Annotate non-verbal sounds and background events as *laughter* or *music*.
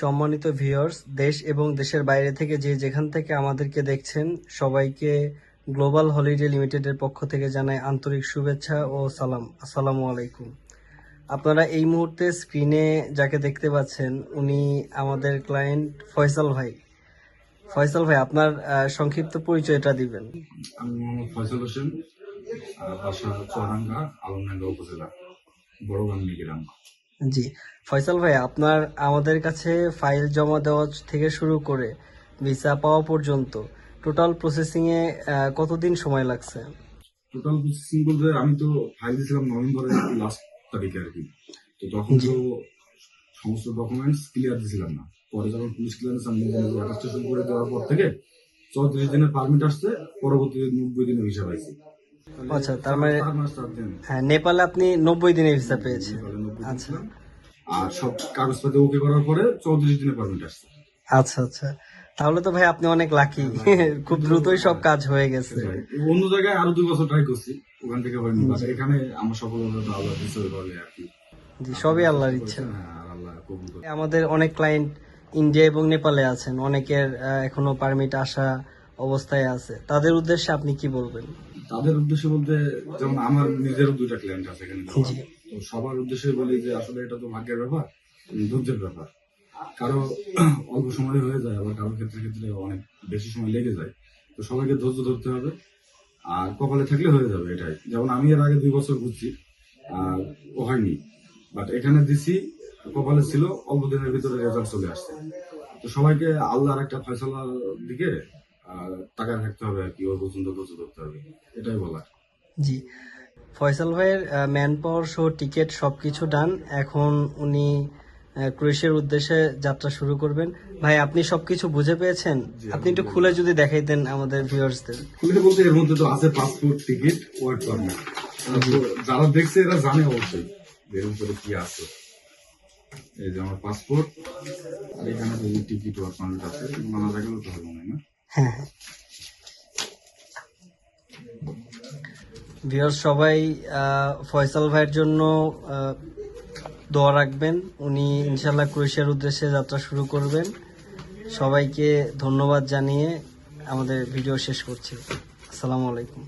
সম্মানিত ভিউয়ার্স দেশ এবং দেশের বাইরে থেকে যে যেখান থেকে আমাদেরকে দেখছেন, সবাইকে গ্লোবাল হলিডে লিমিটেডের পক্ষ থেকে জানাই আন্তরিক শুভেচ্ছা ও সালাম। আসসালামু আলাইকুম। আপনারা এই মুহূর্তে স্ক্রিনে যাকে দেখতে পাচ্ছেন, উনি আমাদের ক্লায়েন্ট ফয়সাল ভাই। ফয়সাল ভাই, আপনার সংক্ষিপ্ত পরিচয়টা দিবেন। আমি ফয়সাল হোসেন জি। ফয়সাল ভাই আপনার আমাদের কাছে ফাইল জমা দেওয়া থেকে শুরু করে ভিসা পাওয়া পর্যন্ত টোটাল প্রসেসিং এ কতদিন সময় লাগছে? টোটাল প্রসেসিং বলতে আমি তো ফাইল দিয়েছিলাম নভেম্বরের লাস্ট তারিখে আর কি। তো তখন তো সমস্ত ডকুমেন্টস ক্লিয়ার দিয়েছিলাম না। পরে যখন পুলিশ ক্লিয়ারেন্স আমি অ্যাটাস্টেশন করে দেওয়ার পর থেকে চৌত্রিশ দিনের পারমিট আসছে পরবর্তী নব্বই দিনের ভিসা পাইছি। আচ্ছা তার মানে দিন। হ্যাঁ নেপালে আপনি নব্বই দিনের ভিসা পেয়েছেন। দিন আচ্ছা। আর সব কাগজপাতি ওকে করার পরে চৌত্রিশ দিনের পারমিট আসছে। আচ্ছা আচ্ছা। তাহলে তো ভাই আপনি অনেক লাকি *laughs* খুব দ্রুতই সব কাজ হয়ে গেছে। অন্য জায়গায় আরও দুই বছর ট্রাই করছি ওখান থেকে এখানে আমার সফলতা আল্লাহ পারলে আর কি। জি সবই আল্লাহর ইচ্ছা। হ্যাঁ আমাদের অনেক ক্লায়েন্ট ইন্ডিয়া এবং নেপালে আছেন। অনেকের এখনও পারমিট আসা অবস্থায় আছে। তাদের উদ্দেশ্যে আপনি কি বলবেন? তাদের উদ্দেশ্যে বলতে যেমন আমার নিজেরও দুইটা ক্লায়েন্ট আছে এখানে। তো সবার উদ্দেশ্যে বলি যে আসলে এটা তো ভাগ্যের ব্যাপার ধৈর্যের ব্যাপার। কারও *clears throat* অল্প সময় হয়ে যায়, আবার কারোর ক্ষেত্রে ক্ষেত্রে অনেক বেশি সময় লেগে যায়। তো সবাইকে ধৈর্য ধরতে হবে, আর কপালে থাকলে হয়ে যাবে এটাই। যেমন আমি এর আগে দুই বছর ঘুরছি, আর ও হয়নি। বাট এখানে দিছি, কপালে ছিল, অল্প দিনের ভিতরে রেজাল্ট চলে আসছে। তো সবাইকে আল্লাহর একটা ফয়সলার দিকে তাকায় থাকতে হবে আর কি, ওর পর্যন্ত ধৈর্য ধরতে হবে। এটাই বলার। জি। ফয়সাল ভাইয়ের ম্যান পাওয়ার শো টিকিট সবকিছু ডান। এখন উনি ক্রোয়েশিয়ার উদ্দেশ্যে যাত্রা শুরু করবেন। ভাই আপনি সবকিছু বুঝে পেয়েছেন? আপনি একটু খুলে যদি দেখাইতেন আমাদের ভিউয়ার্সদের। খুলে বলতে এর মধ্যে তো আছে পাসপোর্ট টিকিট ওয়ার্ক পারমিট যারা দেখছে এরা জানে অবশ্যই যে এর উপরে কি আছে। এই যে আমার পাসপোর্ট আর এখানে যে টিকিট ওয়ার্ক পারমিট আছে এগুলো না তো হবে না হ্যাঁ। ভিউয়ার্স সবাই ফয়সাল ভাইয়ের জন্য দোয়া রাখবেন। উনি ইনশাল্লাহ ক্রোয়েশিয়ার উদ্দেশ্যে যাত্রা শুরু করবেন। সবাইকে ধন্যবাদ জানিয়ে আমাদের ভিডিও শেষ করছি। আসসালামু আলাইকুম।